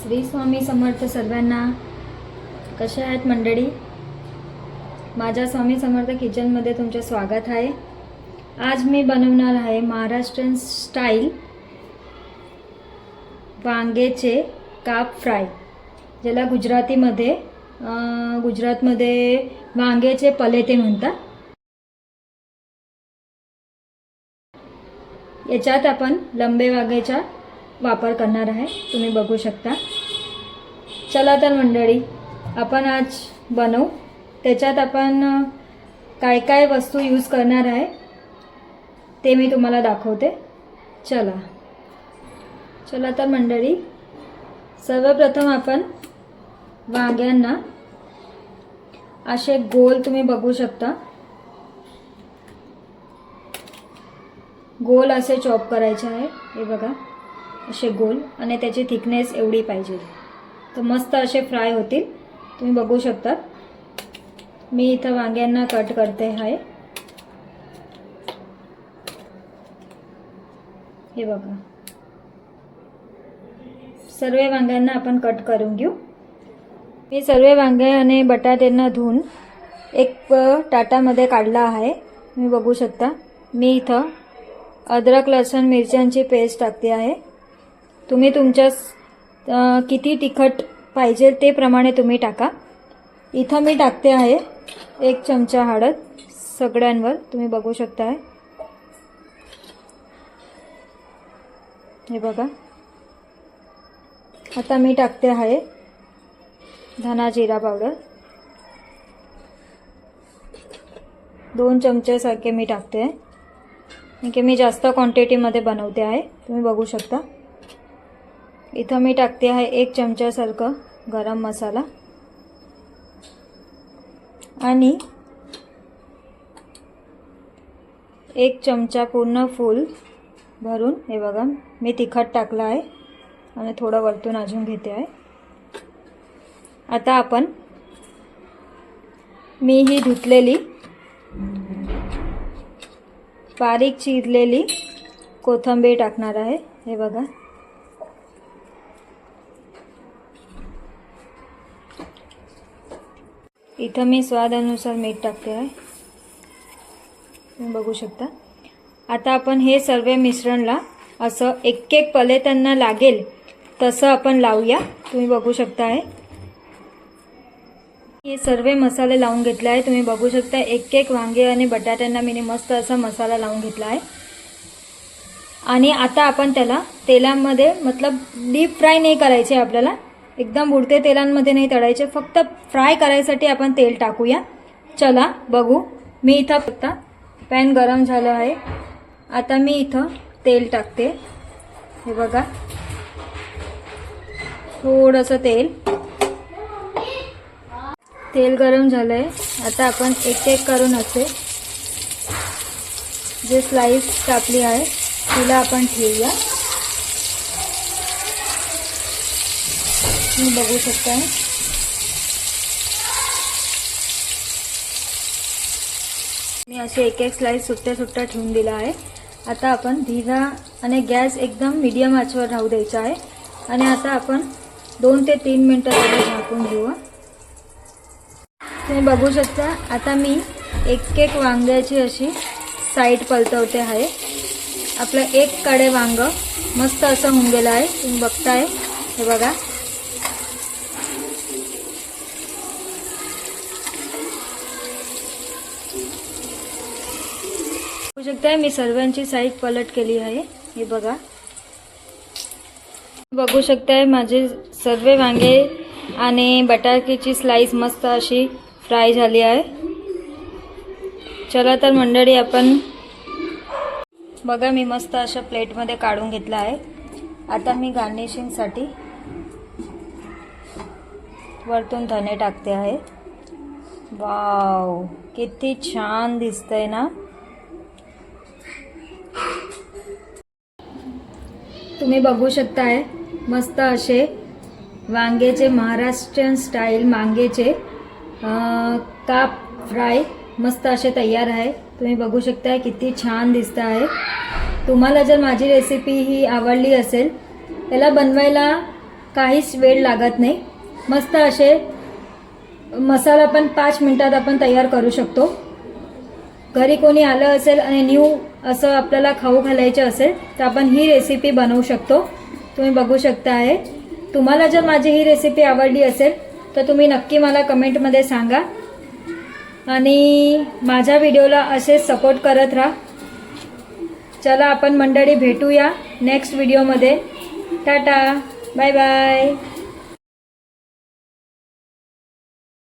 श्री स्वामी समर्थ सर्वांना कशा आहेत मंडळी? माझ्या स्वामी समर्थ किचनमध्ये तुमचं स्वागत आहे. आज मी बनवणार आहे महाराष्ट्रीयन स्टाईल वांग्याचे काप फ्राय ज्याला गुजरातीमध्ये गुजरातमध्ये वांग्याचे पलेते म्हणतात. याच्यात आपण लंबे वागेच्या वापर करणार आहे. तुम्ही बघू शकता. चला तर मंडळी आपण आज बनवू. त्याच्यात आपण काय काय वस्तू यूज करणार आहे ते मी तुम्हाला दाखवते. चला. चला तर मंडळी सर्वप्रथम आपण वांग्यांना असे गोल तुम्ही बघू शकता. गोल असे चॉप करायचे आहे. हे बघा. असे गोल आणि त्याची थिकनेस एवढी पाहिजे. तर मस्त असे फ्राय होतील. तुम्ही बघू शकता. मी इथं वांग्यांना कट करते. आहे हे बघा. सर्व वांग्यांना आपण कट करून घेऊ. मी सर्व वांगे आणि बटाट्यांना धुवून एक टाटामध्ये काढला आहे. तुम्ही बघू शकता. मी इथं अद्रक लसूण मिरच्यांची पेस्ट टाकते आहे. तुम्ही तुमच्या किती तिखट पाहिजे ते प्रमाणे तुम्ही टाका. इथं मी टाकते आहे एक चमचा हळद सगळ्यांवर तुम्ही बघू शकता आहे हे बघा. आता मी टाकते आहे धना जिरा पावडर. दोन चमचेसारखे मी टाकते. आहे कारण की मी जास्त क्वांटिटीमध्ये बनवते आहे तुम्ही बघू शकता. इथं मी टाकते आहे एक चमच्यासारखं गरम मसाला. आणि एक चमचा पूर्ण फूल भरून हे बघा मी तिखट टाकलं आहे आणि थोडं वरतून अजून घेते आहे. आता आपण मी ही धुतलेली बारीक चिरलेली कोथिंबीर टाकणार आहे हे बघा. इथं मी स्वादानुसार मीठ टाकते आहे. तुम्ही बघू शकता. आता आपण हे सर्व मिश्रणला असं एक एक पले त्यांना लागेल तसं आपण लावूया. तुम्ही बघू शकता आहे हे सर्व मसाले लावून घेतले आहे. तुम्ही बघू शकता एक एक वांगे आणि बटाट्यांना मी मस्त असा मसाला लावून घेतला आहे. आणि आता आपण त्याला तेलामध्ये मतलब डीप फ्राय नाही करायचे आपल्याला. एकदम बुडते तेलांमध्ये नाही तळायचे फक्त फ्राय करायसाठी आपण तेल टाकूया. चला बघू. मी इथं फक्त पॅन गरम झालं आहे. आता मी इथं तेल टाकते. हे बघा. थोडंसं तेल. तेल गरम झालं आहे आता आपण एक एक करून असे जे स्लाईस कापली आहे तिला आपण ठेवूया. तुम्ही बघू शकता असे एक एक स्लाईस सुट्ट्या सुट्ट्या ठेवून दिला आहे. आता आपण धीरा आणि गॅस एकदम मीडियम आचवर राहू द्यायचा आहे. आणि आता आपण दोन ते तीन मिनटं त्याला झाकून घेऊ. तुम्ही बघू शकता आता मी एक एक वांग्याची अशी साईड पलटवते आहे. आपलं एक कडे वांग मस्त असं होऊन गेलं आहे. तुम्ही बघताय. हे बघा. बघू शकताय मी सर्वांची साईज पलट केली आहे. हे बघा. बघू शकताय माझे सर्व वांगे आणि बटाट्याची स्लाईस मस्त अशी फ्राय झाली आहे. चला तर मंडळी आपण बघा मी मस्त अशा प्लेटमध्ये काढून घेतला आहे. आता मी गार्निशिंगसाठी वरतून धने टाकते आहे. वाव किती छान दिसतंय ना? तुम्ही बघू शकताय मस्त असे वांग्याचे महाराष्ट्रीयन स्टाईल मांगेचे काप फ्राय मस्त असे तयार आहे. तुम्ही बघू शकताय किती छान दिसत आहे तुम्हाला जर माझी रेसिपी ही आवडली असेल त्याला बनवायला काहीच वेळ लागत नाही. मस्त असे मसाला पण पाच मिनटात आपण तयार करू शकतो. घरी कोणी आलं असेल आणि न्यू असं आपल्याला खाऊ घालायचं असेल तर आपण ही रेसिपी बनवू शकतो. तुम्ही बघू शकता आहे तुम्हाला जर माझी ही रेसिपी आवडली असेल तर तुम्ही नक्की मला कमेंटमध्ये सांगा. आणि माझ्या व्हिडिओला असेच सपोर्ट करत राहा. चला आपण मंडळी भेटूया नेक्स्ट व्हिडिओमध्ये टाटा. Bye bye